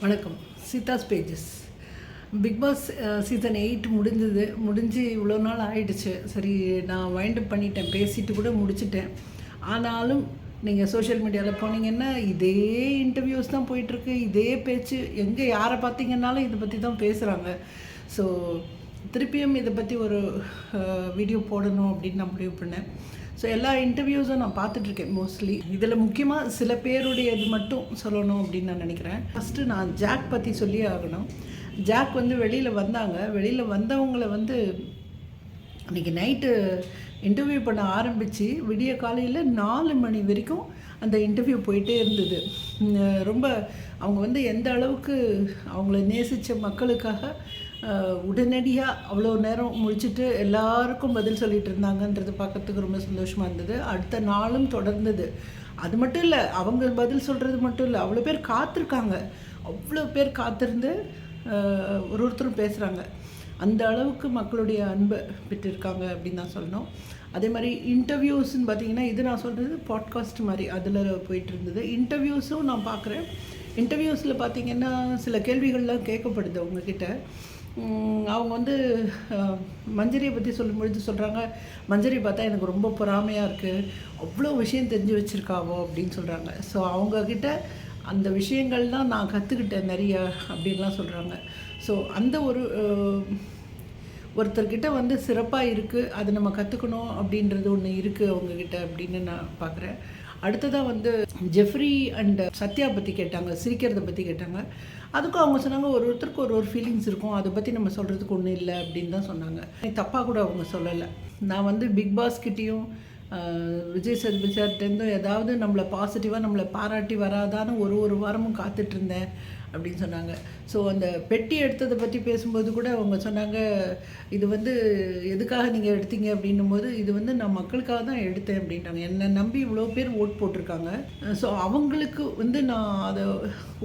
வணக்கம். Seetha's pages. Bigg Boss season eight முடிஞ்சது முடிஞ்சு இவ்வளோ நாள் ஆயிடுச்சு. சரி நான் வைண்ட் அப் பண்ணிட்டேன். பேசிட்டு கூட முடிச்சிட்டேன். ஆனாலும் நீங்கள் சோஷியல் மீடியாவில் போனீங்கன்னா இதே இன்டர்வியூஸ் தான் போயிட்டுருக்கு. இதே பேச்சு. எங்கே யாரை பார்த்தீங்கன்னாலும் இதை பற்றி தான் பேசுகிறாங்க ஸோ திருப்பியும் இதை பற்றி ஒரு வீடியோ போடணும் அப்படின்னு நான் முடிவு பண்ணேன். ஸோ எல்லா இன்டர்வியூஸும் நான் பார்த்துட்ருக்கேன் மோஸ்ட்லி இதில் முக்கியமாக சில பேருடைய இது மட்டும் சொல்லணும் அப்படின்னு நான் நினைக்கிறேன். ஃபஸ்ட்டு நான் ஜாக் பற்றி சொல்லி ஆகணும். ஜாக் வந்து வெளியில் வந்தாங்க. வெளியில் வந்தவங்களை வந்து அன்றைக்கி நைட்டு இன்டர்வியூ பண்ண ஆரம்பித்து விடிய காலையில் நாலு மணி வரைக்கும் அந்த இன்டர்வியூ போயிட்டே இருந்தது. ரொம்ப அவங்க வந்து எந்த அளவுக்கு அவங்கள நேசித்த மக்களுக்காக உடனடியாக அவ்வளோ நேரம் முடிச்சுட்டு எல்லாருக்கும் பதில் சொல்லிட்டு இருந்தாங்கன்றது பார்க்கறதுக்கு ரொம்ப சந்தோஷமாக இருந்தது. அடுத்த நாளும் தொடர்ந்தது. அது மட்டும் இல்லை அவங்க பதில் சொல்கிறது மட்டும் இல்லை அவ்வளோ பேர் காத்திருக்காங்க. அவ்வளோ பேர் காத்திருந்து ஒரு ஒருத்தரும் பேசுகிறாங்க அந்த அளவுக்கு மக்களுடைய அன்பை பெற்றிருக்காங்க அப்படின்னு தான் சொல்லணும். அதே மாதிரி இன்டர்வியூஸ்ன்னு பார்த்தீங்கன்னா இது நான் சொல்கிறது பாட்காஸ்ட் மாதிரி அதில் போயிட்டு இருந்தது. இன்டர்வியூஸும் நான் பார்க்குறேன். இன்டர்வியூஸில் பார்த்தீங்கன்னா சில கேள்விகள்லாம் கேட்கப்படுது உங்ககிட்ட அவங்க வந்து மஞ்சரியை பற்றி சொல்லும்பொழுது சொல்கிறாங்க மஞ்சரி பார்த்தா எனக்கு ரொம்ப பொறாமையாக இருக்குது அவ்வளோ விஷயம் தெரிஞ்சு வச்சுருக்காவோ அப்படின்னு சொல்கிறாங்க ஸோ அவங்கக்கிட்ட அந்த விஷயங்கள்லாம் நான் கற்றுக்கிட்டேன் நிறைய அப்படின்லாம் சொல்கிறாங்க ஸோ அந்த ஒரு ஒருத்தர்கிட்ட வந்து சிறப்பாக இருக்குது அதை நம்ம கற்றுக்கணும் அப்படின்றது ஒன்று இருக்குது அவங்கக்கிட்ட அப்படின்னு நான் பார்க்குறேன் அடுத்ததாக வந்து ஜெஃப்ரி அண்ட் சத்யா பற்றி கேட்டாங்க சிரிக்கிறத பற்றி கேட்டாங்க. அதுக்கும் அவங்க சொன்னாங்க ஒரு ஒருத்தருக்கு ஒரு ஒரு ஃபீலிங்ஸ் இருக்கும். அதை பற்றி நம்ம சொல்கிறதுக்கு ஒன்றும் இல்லை அப்படின்னு தான் சொன்னாங்க. தப்பாக கூட அவங்க சொல்லலை. நான் வந்து பிக் பாஸ்கிட்டையும் விஜய் சேதுபதி சார்ட்டேருந்தும் ஏதாவது நம்மளை பாசிட்டிவாக நம்மளை பாராட்டி வராதான்னு ஒரு ஒரு வாரமும் காத்துட்ருந்தேன் அப்படின்னு சொன்னாங்க. ஸோ அந்த பெட்டி எடுத்ததை பற்றி பேசும்போது கூட அவங்க சொன்னாங்க இது வந்து எதுக்காக நீங்கள் எடுத்தீங்க அப்படின்னும் போது இது வந்து நான் மக்களுக்காக தான் எடுத்தேன் அப்படின்ட்டாங்க. என்னை நம்பி இவ்வளோ பேர் ஓட் போட்டிருக்காங்க. ஸோ அவங்களுக்கு வந்து நான் அதை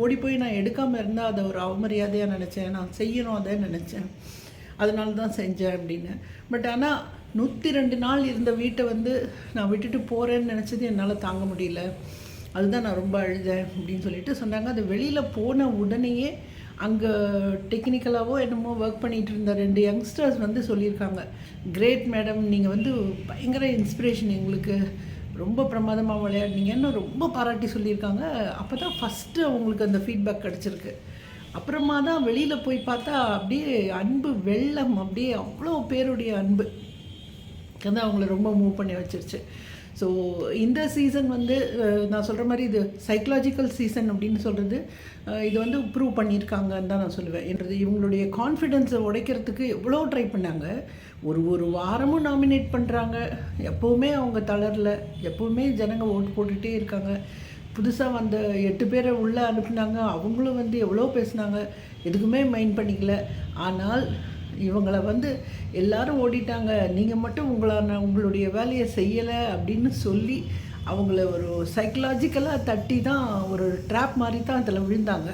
ஓடி போய் நான் எடுக்காமல் இருந்தால் அதை ஒரு அவமரியாதையாக நினச்சேன். நான் செய்யணும் அதை நினச்சேன். அதனால தான் செஞ்சேன் அப்படின்னு. பட் ஆனால் நூற்றி ரெண்டு நாள் இருந்த வீட்டை வந்து நான் விட்டுட்டு போகிறேன்னு நினச்சது என்னால் தாங்க முடியல. அதுதான் நான் ரொம்ப அழுதேன் அப்படின்னு சொல்லிட்டு சொன்னாங்க. அது வெளியில் போன உடனேயே அங்கே டெக்னிக்கலாகவோ என்னமோ ஒர்க் பண்ணிகிட்டு இருந்த ரெண்டு யங்ஸ்டர்ஸ் வந்து சொல்லியிருக்காங்க. கிரேட் மேடம் நீங்கள் வந்து பயங்கர இன்ஸ்பிரேஷன் எங்களுக்கு. ரொம்ப பிரமாதமாக விளையாடினீங்கன்னு ரொம்ப பாராட்டி சொல்லியிருக்காங்க. அப்போ தான் ஃபஸ்ட்டு அவங்களுக்கு அந்த ஃபீட்பேக் கிடச்சிருக்கு. அப்புறமா தான் வெளியில் போய் பார்த்தா அப்படியே அன்பு வெள்ளம் அப்படியே அவ்வளோ பேருடைய அன்பு. வந்து அவங்கள ரொம்ப மூவ் பண்ணி வச்சிருச்சு. ஸோ இந்த சீசன் வந்து நான் சொல்கிற மாதிரி இது சைக்கலாஜிக்கல் சீசன் அப்படின்னு சொல்கிறது இது வந்து ப்ரூவ் பண்ணியிருக்காங்கன்னு தான் நான் சொல்லுவேன். என்றது இவங்களுடைய கான்ஃபிடென்ஸை உடைக்கிறதுக்கு எவ்வளோ ட்ரை பண்ணாங்க? ஒரு ஒரு வாரமும் நாமினேட் பண்ணுறாங்க எப்போவுமே அவங்க தளரல எப்போவுமே ஜனங்க ஓட்டு போட்டுகிட்டே இருக்காங்க. புதுசாக வந்த எட்டு பேரை உள்ளே அனுப்புனாங்க. அவங்களும் வந்து எவ்வளோ பேசுனாங்க. எதுக்குமே மைண்ட் பண்ணிக்கல. ஆனால் இவங்களை வந்து எல்லாரும் ஓடிட்டாங்க. நீங்கள் மட்டும் உங்களான உங்களுடைய வேலையை செய்யலை அப்படின்னு சொல்லி அவங்கள ஒரு சைக்கலாஜிக்கலாக தட்டி தான் ஒரு ட்ராப் மாதிரி தான் அதில் விழுந்தாங்க.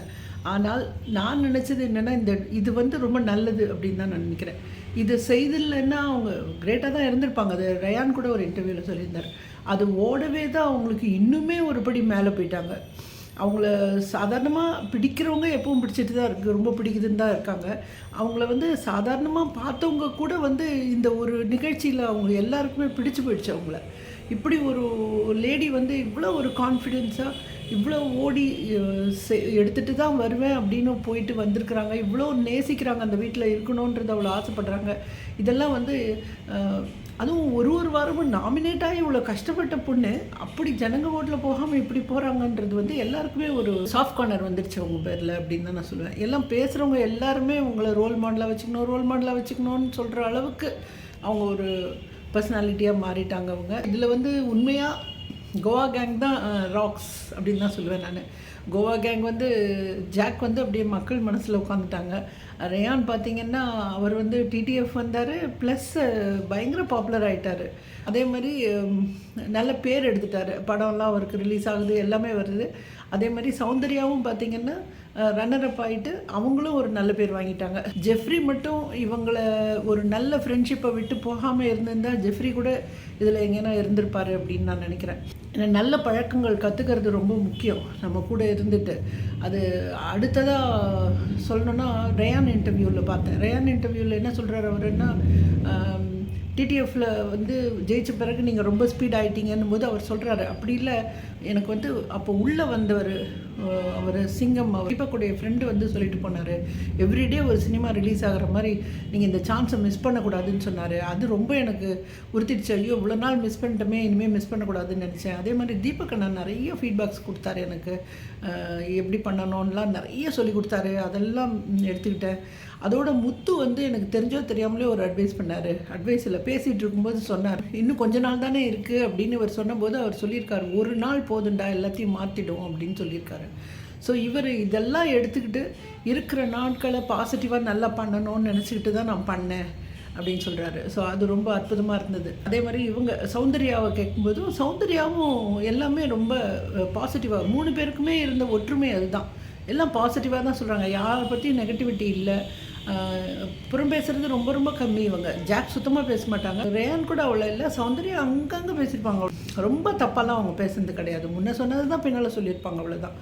ஆனால் நான் நினச்சது என்னென்னா இந்த இது வந்து ரொம்ப நல்லது அப்படின்னு தான் நான் நினைக்கிறேன். இது செய்தில்லைன்னா அவங்க கிரேட்டாக தான் இருந்திருப்பாங்க. அது ரயான் கூட ஒரு இன்டர்வியூவில் சொல்லியிருந்தார். அது ஓடவே தான் அவங்களுக்கு இன்னுமே ஒரு படி மேலே போயிட்டாங்க. அவங்கள சாதாரணமாக பிடிக்கிறவங்க எப்பவும் பிடிச்சிட்டு தான் இருக்குது ரொம்ப பிடிக்குதுன்னு தான் இருக்காங்க. அவங்கள வந்து சாதாரணமாக பார்த்தவங்க கூட வந்து இந்த ஒரு நிகழ்ச்சியில் அவங்க எல்லாருக்குமே பிடிச்சு போயிடுச்சு அவங்கள. இப்படி ஒரு லேடி வந்து இவ்வளோ ஒரு கான்ஃபிடென்ஸாக இவ்வளோ ஓடி எடுத்துகிட்டு எடுத்துட்டு தான் வருவேன் அப்படின்னு போயிட்டு வந்திருக்கிறாங்க. இவ்வளோ நேசிக்கிறாங்க அந்த வீட்டில் இருக்கணுன்றது அவ்வளோ ஆசைப்படுறாங்க. இதெல்லாம் வந்து அதுவும் ஒரு ஒரு வாரமும் நாமினேட் ஆகி இவ்வளோ கஷ்டப்பட்ட பொண்ணு அப்படி ஜனங்க ஓட்டில் போகாமல் இப்படி போகிறாங்கன்றது வந்து எல்லாருக்குமே ஒரு சாஃப்ட் கார்னர் வந்துருச்சு அவங்க பேரில் அப்படின்னு தான் நான் சொல்லுவேன். எல்லாம் பேசுகிறவங்க எல்லாருமே உங்களை ரோல் மாடலாக வச்சுக்கணும் ரோல் மாடலாக வச்சுக்கணும்னு சொல்கிற அளவுக்கு அவங்க ஒரு பர்சனாலிட்டியாக மாறிட்டாங்க அவங்க. இதில் வந்து உண்மையாக கோவா கேங் தான் ராக்ஸ் அப்படின்னு தான் சொல்லுவேன் நான். கோவா கேங் வந்து ஜாக் வந்து அப்படியே மக்கள் மனசில் உட்காந்துட்டாங்க ரேயான் பார்த்தீங்கன்னா அவர் வந்து டிடிஎஃப் வந்தார் ப்ளஸ் பயங்கர பாப்புலர் ஆகிட்டார் அதே மாதிரி நல்ல பேர் எடுத்துட்டார். படம்லாம் அவருக்கு ரிலீஸ் ஆகுது எல்லாமே வருது. அதே மாதிரி சௌந்தர்யாவும் பார்த்தீங்கன்னா ரன்னர் அப் ஆகிட்டு அவங்களும் ஒரு நல்ல பேர் வாங்கிட்டாங்க. ஜெஃப்ரி மட்டும் இவங்கள ஒரு நல்ல ஃப்ரெண்ட்ஷிப்பை விட்டு போகாமல் இருந்திருந்தா ஜெஃப்ரி கூட இதில் எங்கேனா இருந்திருப்பார் அப்படின்னு நான் நினைக்கிறேன். ஏன்னா நல்ல பழக்கங்கள் கற்றுக்கிறது ரொம்ப முக்கியம். நம்ம கூட இருந்துட்டு. அது அடுத்ததாக சொல்லணுன்னா ரேயான் இன்டர்வியூவில் பார்த்தேன். ரேயான் இன்டர்வியூவில் என்ன சொல்கிறார் அவருன்னா டிடிஎஃப்பில் வந்து ஜெயிச்ச பிறகு நீங்கள் ரொம்ப ஸ்பீட் ஆகிட்டீங்கன்னும் போது அவர் சொல்கிறாரு அப்படி இல்லை எனக்கு வந்து அப்போ உள்ளே வந்தவர் அவர் சிங்கம் தீபக்குடைய ஃப்ரெண்டு வந்து சொல்லிட்டு போனார். எவ்ரிடே ஒரு சினிமா ரிலீஸ் ஆகிற மாதிரி நீங்கள் இந்த சான்ஸை மிஸ் பண்ணக்கூடாதுன்னு சொன்னார். அது ரொம்ப எனக்கு உறுத்திடுச்சு. ஐயோ இவ்வளோ நாள் மிஸ் பண்ணிட்டோமே இனிமேல் மிஸ் பண்ணக்கூடாதுன்னு நினச்சேன். அதே மாதிரி தீபக் அண்ணா நிறைய ஃபீட்பேக்ஸ் கொடுத்தாரு எனக்கு. எப்படி பண்ணணும்லாம் நிறைய சொல்லி கொடுத்தாரு. அதெல்லாம் எடுத்துக்கிட்டேன். அதோட முத்து வந்து எனக்கு தெரிஞ்சோ தெரியாமலே ஒரு அட்வைஸ் பண்ணார். அட்வைஸில் பேசிகிட்டு இருக்கும்போது சொன்னார். இன்னும் கொஞ்ச நாள் தானே இருக்குது அப்படின்னு இவர் சொன்னபோது அவர் சொல்லியிருக்காரு. ஒரு நாள் போதுண்டா எல்லாத்தையும் மாற்றிடும் அப்படின்னு சொல்லியிருக்காரு. ஸோ இவர் இதெல்லாம் எடுத்துக்கிட்டு இருக்கிற நாட்களை பாசிட்டிவாக நல்லா பண்ணணும்னு நினச்சிக்கிட்டு தான் நான் பண்ணேன். அப்படின்னு சொல்கிறாரு ஸோ அது ரொம்ப அற்புதமாக இருந்தது. அதே மாதிரி இவங்க சௌந்தர்யாவை கேட்கும்போதும் சௌந்தர்யாவும் எல்லாமே ரொம்ப பாசிட்டிவாக மூணு பேருக்குமே இருந்த ஒற்றுமை அதுதான். எல்லாம் பாசிட்டிவாக தான் சொல்கிறாங்க யாரை பற்றியும் நெகட்டிவிட்டி இல்லை. புறம் பேசுகிறது ரொம்ப ரொம்ப கம்மி இவங்க. ஜாக் சுத்தமாக பேச மாட்டாங்க. ரேயான் கூட அவ்வளோ இல்லை. சௌந்தர்யா அங்கங்கே பேசியிருப்பாங்க. ரொம்ப தப்பாலாம் அவங்க பேசுனது கிடையாது. முன்ன சொன்னது தான் பின்னால் சொல்லியிருப்பாங்க அவ்வளோதான்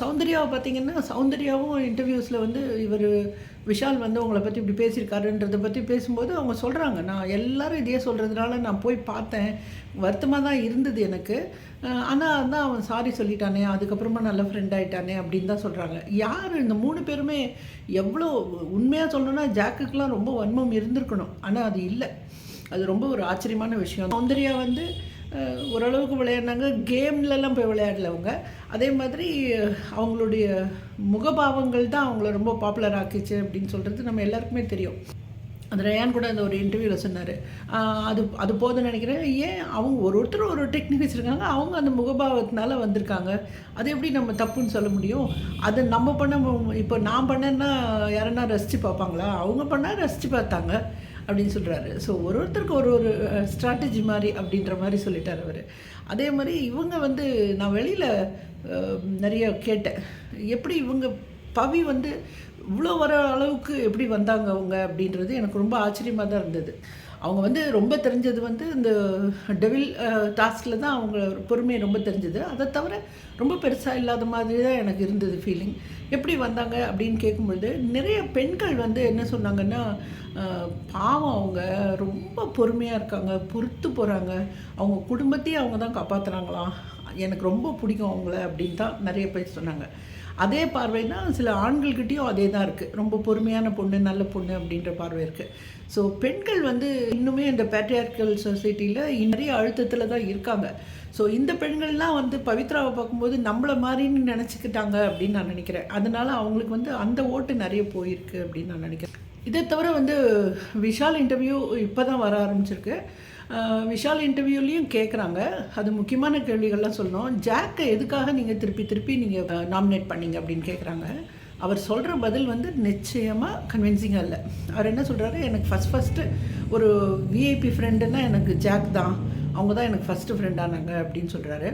சௌந்தர்யாவை பார்த்தீங்கன்னா சௌந்தர்யாவும் இன்டர்வியூஸில் வந்து இவர் விஷால் வந்து உங்களை பற்றி இப்படி பேசியிருக்காருன்றதை பற்றி பேசும்போது அவங்க சொல்கிறாங்க நான் எல்லோரும் இதையே சொல்கிறதுனால நான் போய் பார்த்தேன். வருத்தமாக தான் இருந்தது எனக்கு. ஆனால் தான் அவன் சாரி சொல்லிட்டானே அதுக்கப்புறமா நல்ல ஃப்ரெண்ட் ஆகிட்டானே அப்படின்னு தான் சொல்கிறாங்க யார் இந்த மூணு பேருமே எவ்வளோ உண்மையாக சொல்லணும்னா ஜாக்குக்கெலாம் ரொம்ப வன்மம் இருந்திருக்கணும். ஆனால் அது இல்லை. அது ரொம்ப ஒரு ஆச்சரியமான விஷயம். சௌந்தர்யா வந்து ஓரளவுக்கு விளையாடினாங்க. கேம்லலாம் போய் விளையாடலவங்க அதே மாதிரி அவங்களுடைய முகபாவங்கள் தான் அவங்கள ரொம்ப பாப்புலர் ஆக்கிச்சு அப்படின்னு சொல்கிறது நம்ம எல்லாருக்குமே தெரியும். அந்த ரயான் கூட அந்த ஒரு இன்டர்வியூவில் சொன்னார். அது அது போதும்னு நினைக்கிறேன். ஏன் அவங்க ஒரு ஒருத்தர் ஒரு டெக்னிக் வச்சுருக்காங்க. அவங்க அந்த முகபாவத்தினால வந்திருக்காங்க. அது எப்படி நம்ம தப்புன்னு சொல்ல முடியும்? அது நம்ம பண்ண இப்போ நான் பண்ணேன்னா யாரன்னா ரசித்து பார்ப்பாங்களா? அவங்க பண்ணால் ரசித்து பார்த்தாங்க. அப்படின்னு சொல்கிறாரு ஸோ ஒரு ஒருத்தருக்கு ஒரு ஒரு ஸ்ட்ராட்டஜி மாதிரி அப்படின்ற மாதிரி சொல்லிட்டார் அவர். அதே மாதிரி இவங்க வந்து நான் வெளியில் நிறைய கேட்டேன். எப்படி இவங்க பவி வந்து இவ்வளோ வர அளவுக்கு எப்படி வந்தாங்க அவங்க அப்படின்றது எனக்கு ரொம்ப ஆச்சரியமாக தான் இருந்தது. அவங்க வந்து ரொம்ப தெரிஞ்சது வந்து இந்த டெவில் டாஸ்கில் தான் அவங்க பொறுமையை ரொம்ப தெரிஞ்சது. அதை தவிர ரொம்ப பெருசாக இல்லாத மாதிரி தான் எனக்கு இருந்தது ஃபீலிங் எப்படி வந்தாங்க அப்படின்னு கேட்கும்பொழுது நிறைய பெண்கள் வந்து என்ன சொன்னாங்கன்னா பாவம் அவங்க ரொம்ப பொறுமையாக இருக்காங்க பொறுத்து போகிறாங்க அவங்க குடும்பத்தையும் அவங்க தான் காப்பாற்றுறாங்களாம் எனக்கு ரொம்ப பிடிக்கும் அவங்கள அப்படின்னு தான் நிறைய பேர் சொன்னாங்க. அதே பார்வைனா சில ஆண்கள்கிட்டேயும் அதே தான் இருக்குது ரொம்ப பொறுமையான பொண்ணு நல்ல பொண்ணு அப்படின்ற பார்வை இருக்குது ஸோ பெண்கள் வந்து இன்னுமே இந்த பேட்ரியார்கல் சொசைட்டியில் நிறைய அழுத்தத்தில் தான் இருக்காங்க. ஸோ இந்த பெண்கள்லாம் வந்து பவித்ராவை பார்க்கும்போது நம்மளை மாதிரின்னு நினச்சிக்கிட்டாங்க அப்படின்னு நான் நினைக்கிறேன். அதனால அவங்களுக்கு வந்து அந்த ஓட்டு நிறைய போயிருக்கு அப்படின்னு நான் நினைக்கிறேன். இதை தவிர வந்து விஷால் இன்டர்வியூ இப்போ தான் வர ஆரம்பிச்சிருக்கு. விஷால் இன்டர்வியூலையும் கேட்குறாங்க அது முக்கியமான கேள்விகள்லாம் சொல்லணும். ஜாக்கை எதுக்காக நீங்கள் திருப்பி திருப்பி நீங்கள் நாமினேட் பண்ணீங்க அப்படின்னு கேட்குறாங்க அவர் சொல்கிற பதில் வந்து நிச்சயமாக கன்வின்சிங்காக இல்லை அவர் என்ன சொல்கிறாரு எனக்கு ஃபஸ்ட் ஃபஸ்ட்டு ஒரு விஐபி ஃப்ரெண்டுன்னா எனக்கு ஜாக் தான். அவங்க தான் எனக்கு ஃபஸ்ட்டு ஃப்ரெண்டானாங்க அப்படின்னு சொல்கிறாரு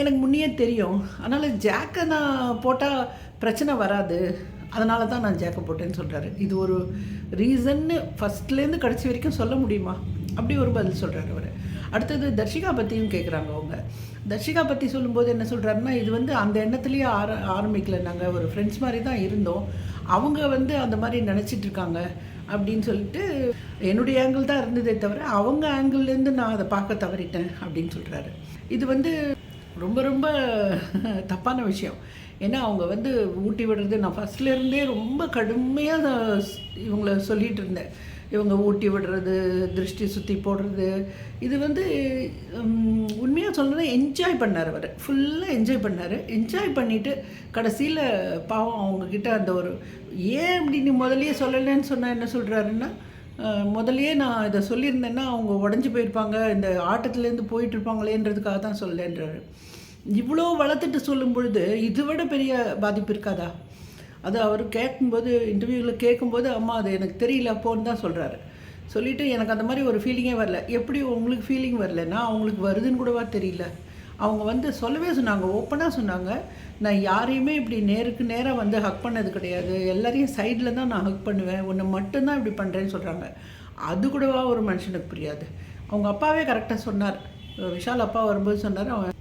எனக்கு முன்னே தெரியும். அதனால் ஜாக்கை நான் போட்டால் பிரச்சனை வராது. அதனால தான் நான் ஜாக்கை போட்டேன்னு சொல்கிறாரு இது ஒரு ரீசன்னு ஃபஸ்ட்லேருந்து கடைசி வரைக்கும் சொல்ல முடியுமா? அப்படி ஒரு பதில் சொல்கிறாரு அவர். அடுத்தது தர்ஷிகா பற்றியும் கேட்குறாங்க அவங்க. தர்ஷிகா பற்றி சொல்லும்போது என்ன சொல்கிறாருன்னா இது வந்து அந்த எண்ணத்துலேயே ஆர ஆரம்பிக்கல. நாங்கள் ஒரு ஃப்ரெண்ட்ஸ் மாதிரி தான் இருந்தோம். அவங்க வந்து அந்த மாதிரி நினச்சிட்டு இருக்காங்க அப்படின்னு சொல்லிட்டு என்னுடைய ஆங்கிள் தான் இருந்ததே தவிர அவங்க ஆங்கிள்லேருந்து நான் அதை பார்க்க தவறிட்டேன் அப்படின்னு சொல்கிறாரு இது வந்து ரொம்ப ரொம்ப தப்பான விஷயம். ஏன்னா அவங்க வந்து ஊட்டி விடுறது நான் ஃபஸ்ட்லேருந்தே ரொம்ப கடுமையாக இவங்கள சொல்லிகிட்டு இருந்தேன். இவங்க ஊட்டி விடுறது திருஷ்டி சுற்றி போடுறது. இது வந்து உண்மையாக சொல்லணும் என்ஜாய் பண்ணார் அவர். ஃபுல்லாக என்ஜாய் பண்ணார். என்ஜாய் பண்ணிவிட்டு கடைசியில் பாவம் அவங்கக்கிட்ட அந்த ஒரு ஏன் அப்படி நீ முதலையே சொல்லலைன்னு சொன்னால் என்ன சொல்கிறாருன்னா முதலையே நான் இதை சொல்லியிருந்தேன்னா அவங்க உடஞ்சி போயிருப்பாங்க இந்த ஆட்டத்துலேருந்து போயிட்டுருப்பாங்களேன்றதுக்காக தான் சொல்லேன்றாரு இவ்வளோ வளர்த்துட்டு சொல்லும் பொழுது இதை விட பெரிய பாதிப்பு இருக்காதா? அது அவர் கேட்கும்போது இன்டர்வியூவில் கேட்கும்போது அம்மா அது எனக்கு தெரியல அப்போன்னு தான் சொல்கிறாரு சொல்லிவிட்டு எனக்கு அந்த மாதிரி ஒரு ஃபீலிங்கே வரல. எப்படி உங்களுக்கு ஃபீலிங் வரலன்னா அவங்களுக்கு வருதுன்னு கூடவா தெரியல. அவங்க வந்து சொல்லவே சொன்னாங்க ஓப்பனாக சொன்னாங்க. நான் யாரையுமே இப்படி நேருக்கு நேராக வந்து ஹக் பண்ணது கிடையாது. எல்லாரையும் சைடில் தான் நான் ஹக் பண்ணுவேன். உன்னை மட்டும்தான் இப்படி பண்ணுறேன்னு சொல்கிறாங்க அது கூடவா ஒரு மனுஷனுக்கு புரியாது. அவங்க அப்பாவே கரெக்டாக சொன்னார். விஷால் அப்பா வரும்போது சொன்னார் அவன்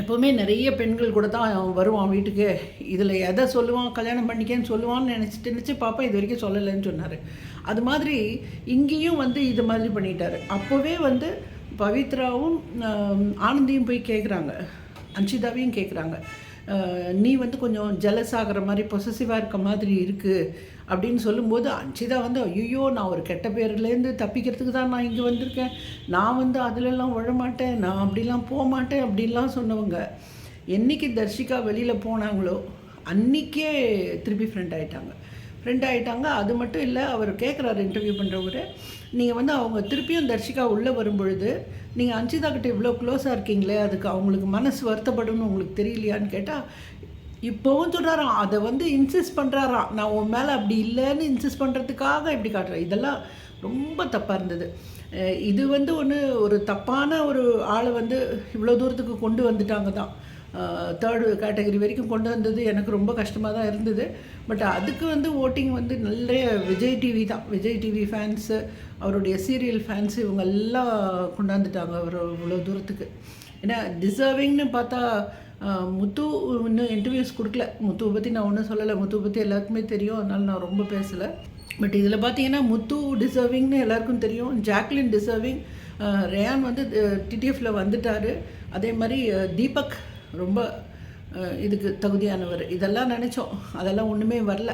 எப்போவுமே நிறைய பெண்கள் கூட தான் அவன் வருவான் வீட்டுக்கு. இதில் எதை சொல்லுவான் கல்யாணம் பண்ணிக்கேன்னு சொல்லுவான்னு நினச்சிட்டு நினச்சி பாப்பா இது வரைக்கும் சொல்லலைன்னு சொன்னார். அது மாதிரி இங்கேயும் வந்து இது மாதிரி பண்ணிட்டார். அப்போவே வந்து பவித்ராவும் ஆனந்தியும் போய் கேட்குறாங்க அன்ஷிதாவையும் கேட்குறாங்க நீ வந்து கொஞ்சம் ஜெலஸ் ஆகிற மாதிரி பொசசிவாக இருக்க மாதிரி இருக்குது அப்படின்னு சொல்லும்போது அன்ஷிதா வந்து ஐயோ நான் ஒரு கெட்ட பேர்லேருந்து தப்பிக்கிறதுக்கு தான் நான் இங்கே வந்திருக்கேன். நான் வந்து அதிலெல்லாம் விழமாட்டேன். நான் அப்படிலாம் போக மாட்டேன் அப்படின்லாம் சொன்னவங்க என்னைக்கு தர்ஷிகா வெளியில் போனாங்களோ அன்றைக்கே திருப்பி ஃப்ரெண்ட் ஆகிட்டாங்க ஃப்ரெண்ட் ஆகிட்டாங்க அது மட்டும் இல்லை அவர் கேட்குறாரு இன்டர்வியூ பண்ணுறவரு நீங்கள் வந்து அவங்க திருப்பியும் தர்ஷிகா உள்ளே வரும்பொழுது நீங்கள் அஞ்சிதா கிட்ட இவ்வளோ க்ளோஸாக இருக்கீங்களே அதுக்கு அவங்களுக்கு மனசு வருத்தப்படும்னு உங்களுக்கு தெரியலையான்னு கேட்டால் இப்போவும் சொல்கிறாராம் அதை வந்து இன்சிஸ்ட் பண்ணுறாராம் நான் உன் மேலே அப்படி இல்லைன்னு இன்சிஸ்ட் பண்ணுறதுக்காக இப்படி காட்டுறேன் இதெல்லாம் ரொம்ப தப்பாக இருந்தது. இது வந்து ஒன்று ஒரு தப்பான ஒரு ஆளை வந்து இவ்வளோ தூரத்துக்கு கொண்டு வந்துட்டாங்க தான் தேர்டு கேட்டகரி வரைக்கும் கொண்டு வந்தது எனக்கு ரொம்ப கஷ்டமாக தான் இருந்தது. பட் அதுக்கு வந்து ஓட்டிங் வந்து நிறைய விஜய் டிவி தான். விஜய் டிவி ஃபேன்ஸு அவருடைய சீரியல் ஃபேன்ஸு இவங்க எல்லாம் கொண்டாந்துட்டாங்க அவர் இவ்வளோ தூரத்துக்கு. ஏன்னா டிசர்விங்னு பார்த்தா முத்து இன்னும் இன்டர்வியூஸ் கொடுக்கல. முத்துவை பற்றி நான் ஒன்றும் சொல்லலை. முத்துவை பற்றி எல்லாருக்குமே தெரியும். அதனால நான் ரொம்ப பேசலை. பட் இதில் பார்த்தீங்கன்னா முத்து டிசர்விங்னு எல்லாருக்கும் தெரியும். ஜாக்லின் டிசர்விங் ரேயான் வந்து டிடிஎஃப்ல வந்துட்டார். அதே மாதிரி தீபக் ரொம்ப இதுக்கு தகுதியானவர். இதெல்லாம் நினச்சோம். அதெல்லாம் ஒன்றுமே வரல.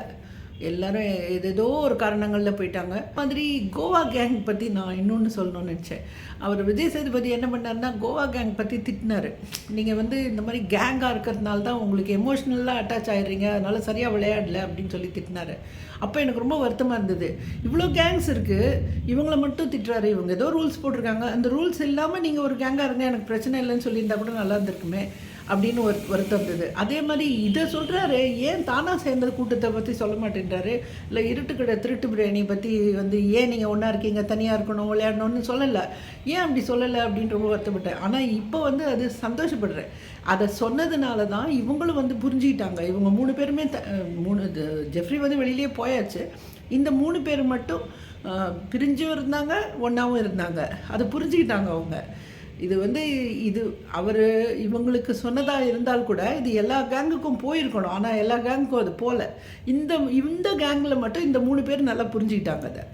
எல்லாரும் ஏதேதோ ஒரு காரணங்களில் போயிட்டாங்க. மாதிரி கோவா கேங் பற்றி நான் இன்னொன்று சொல்லணும்னு நினச்சேன். அவர் விஜய் சேதுபதி என்ன பண்ணார்னா கோவா கேங் பற்றி திட்டினார். நீங்கள் வந்து இந்த மாதிரி கேங்காக இருக்கிறதுனால தான் உங்களுக்கு எமோஷ்னலாக அட்டாச் ஆயிடுறீங்க. அதனால் சரியாக விளையாடல அப்படின்னு சொல்லி திட்டினார். அப்போ எனக்கு ரொம்ப வருத்தமாக இருந்தது. இவ்வளோ கேங்ஸ் இருக்குது இவங்கள மட்டும் திட்டுறாரு. இவங்க ஏதோ ரூல்ஸ் போட்டிருக்காங்க. அந்த ரூல்ஸ் இல்லாமல் நீங்கள் ஒரு கேங்காக இருங்க எனக்கு பிரச்சனை இல்லைன்னு சொல்லியிருந்தா கூட நல்லா இருந்திருக்குமே. அப்படின்னு ஒரு வருத்தம் இருந்தது. அதே மாதிரி இதை சொல்கிறாரு ஏன் தானாக சேர்ந்த கூட்டத்தை பற்றி சொல்ல மாட்டேன்றாரு? இல்லை இருட்டுக்கிட திருட்டு பிரியாணி பற்றி வந்து ஏன் நீங்கள் ஒன்றா இருக்கீங்க? தனியாக இருக்கணும் விளையாடணும்னு சொல்லலை. ஏன் அப்படி சொல்லலை அப்படின்னு ரொம்ப வருத்தப்பட்டேன். ஆனால் இப்போ வந்து அது சந்தோஷப்படுறேன். அதை சொன்னதுனால தான் இவங்களும் வந்து புரிஞ்சுக்கிட்டாங்க. இவங்க மூணு பேருமே த மூணு ஜெஃப்ரி வந்து வெளியிலேயே போயாச்சு. இந்த மூணு பேர் மட்டும் பிரிஞ்சும் இருந்தாங்க ஒன்றாவும் இருந்தாங்க. அதை புரிஞ்சுக்கிட்டாங்க அவங்க. இது வந்து இது அவர் இவங்களுக்கு சொன்னதாக இருந்தால் கூட இது எல்லா கேங்குக்கும் போயிருக்கணும். ஆனால் எல்லா கேங்குக்கும் அது போகல இந்த இந்த கேங்கில் மட்டும் இந்த மூணு பேர் நல்லா புரிஞ்சுக்கிட்டாங்க அதை.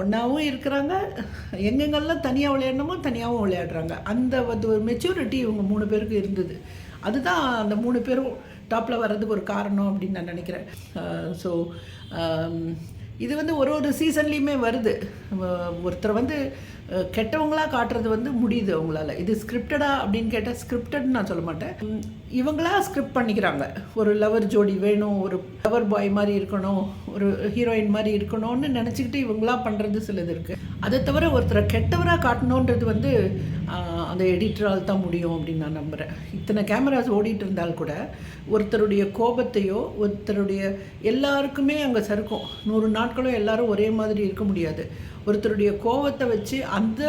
ஒன்றாவும் இருக்கிறாங்க. எங்கெங்கெல்லாம் தனியாக விளையாடணுமோ தனியாகவும் விளையாடுறாங்க. அந்த ஒரு மெச்சூரிட்டி இவங்க மூணு பேருக்கு இருந்தது. அதுதான் அந்த மூணு பேரும் டாப்பில் வர்றதுக்கு ஒரு காரணம் அப்படின்னு நான் நினைக்கிறேன். ஸோ இது வந்து ஒரு ஒரு சீசன்லேயுமே வருது. ஒருத்தர் வந்து கெட்டவங்களாக காட்டுறது வந்து முடியுது அவங்களால. இது ஸ்கிரிப்டடா அப்படின்னு கேட்டால் ஸ்கிரிப்டட்னு நான் சொல்ல மாட்டேன். இவங்களா ஸ்கிரிப்ட் பண்ணிக்கிறாங்க. ஒரு லவர் ஜோடி வேணும் ஒரு லவர் பாய் மாதிரி இருக்கணும் ஒரு ஹீரோயின் மாதிரி இருக்கணும்னு நினச்சிக்கிட்டு இவங்களா பண்ணுறது சிலது இருக்குது அதை தவிர ஒருத்தரை கெட்டவராக காட்டணுன்றது வந்து அந்த எடிட்டரால் தான் முடியும் அப்படின்னு நான் நம்புகிறேன் இத்தனை கேமராஸ் ஓடிட்டு இருந்தால் கூட ஒருத்தருடைய கோபத்தையோ ஒருத்தருடைய எல்லாருக்குமே அங்கே சறுக்கும். நூறு நாட்களும் எல்லாரும் ஒரே மாதிரி இருக்க முடியாது. ஒருத்தருடைய கோவத்தை வச்சு அந்த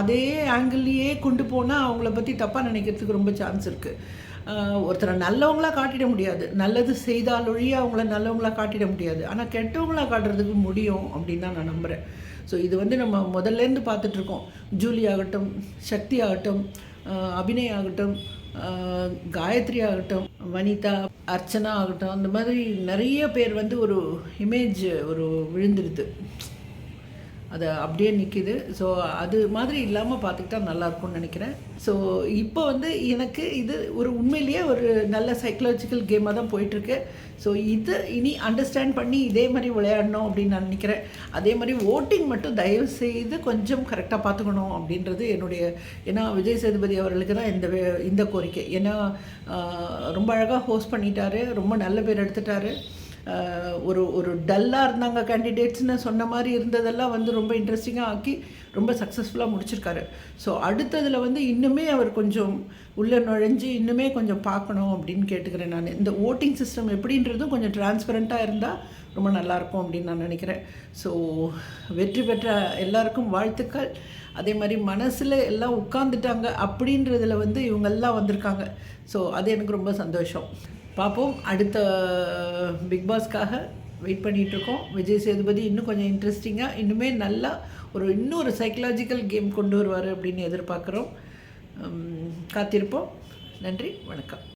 அதே ஆங்கிள்லேயே கொண்டு போனால் அவங்கள பற்றி தப்பாக நினைக்கிறதுக்கு ரொம்ப சான்ஸ் இருக்குது ஒருத்தரை நல்லவங்களாக காட்டிட முடியாது. நல்லது செய்தால் ஒழிய அவங்கள நல்லவங்களாக காட்டிட முடியாது. ஆனால் கெட்டவங்களா காட்டுறதுக்கு முடியும் அப்படின்னு தான் நான் நம்புகிறேன் ஸோ இது வந்து நம்ம முதல்லேருந்து பார்த்துட்ருக்கோம் ஜூலி ஆகட்டும் சக்தி ஆகட்டும் அபிநய் ஆகட்டும் காயத்ரி ஆகட்டும் வனிதா அர்ச்சனா ஆகட்டும் அந்த மாதிரி நிறைய பேர் வந்து ஒரு இமேஜ் ஒரு விழுந்துடுது அது அப்படியே நிற்கிது ஸோ அது மாதிரி இல்லாமல் பார்த்துக்கிட்டா நல்லாயிருக்கும்னு நினைக்கிறேன். ஸோ இப்போ வந்து எனக்கு இது ஒரு உண்மையிலேயே ஒரு நல்ல சைக்கலாஜிக்கல் கேமாக தான் போயிட்டுருக்கு. ஸோ இது இனி அண்டர்ஸ்டாண்ட் பண்ணி இதே மாதிரி விளையாடணும் அப்படின்னு நான் நினைக்கிறேன். அதே மாதிரி ஓட்டிங் மட்டும் தயவு செய்து கொஞ்சம் கரெக்டாக பார்த்துக்கணும் அப்படின்றது என்னுடைய ஏன்னா விஜய் சேதுபதி அவர்களுக்கு தான் இந்த வே- இந்த கோரிக்கை. ஏன்னா ரொம்ப அழகாக ஹோஸ்ட் பண்ணிட்டாரு. ரொம்ப நல்ல பேர் எடுத்துட்டாரு. ஒரு ஒரு டல்லாக இருந்தாங்க கேண்டிடேட்ஸ்னு சொன்ன மாதிரி இருந்ததெல்லாம் வந்து ரொம்ப இன்ட்ரெஸ்டிங்காக ஆக்கி ரொம்ப சக்ஸஸ்ஃபுல்லாக முடிச்சிருக்காரு. ஸோ அடுத்ததில் வந்து இன்னுமே அவர் கொஞ்சம் உள்ளே நுழைஞ்சு இன்னுமே கொஞ்சம் பார்க்கணும் அப்படின்னு கேட்டுக்கிறேன் நான். இந்த ஓட்டிங் சிஸ்டம் எப்படின்றதும் கொஞ்சம் டிரான்ஸ்பரண்ட்டாக இருந்தால் ரொம்ப நல்லாயிருக்கும் அப்படின்னு நான் நினைக்கிறேன். ஸோ வெற்றி பெற்ற எல்லாருக்கும் வாழ்த்துக்கள். அதே மாதிரி மனசில் எல்லாம் உட்காந்துட்டாங்க அப்படின்றதுல வந்து இவங்கெல்லாம் வந்திருக்காங்க. ஸோ அது எனக்கு ரொம்ப சந்தோஷம். பார்ப்போம். அடுத்த பிக் பாஸ்க்காக வெயிட் பண்ணிகிட்ருக்கோம் விஜய் சேதுபதி இன்னும் கொஞ்சம் இன்ட்ரெஸ்டிங்காக இன்னுமே நல்லா ஒரு இன்னொரு சைக்கலாஜிக்கல் கேம் கொண்டு வருவார் அப்படின்னு எதிர்பார்க்குறோம். காத்திருப்போம். நன்றி வணக்கம்.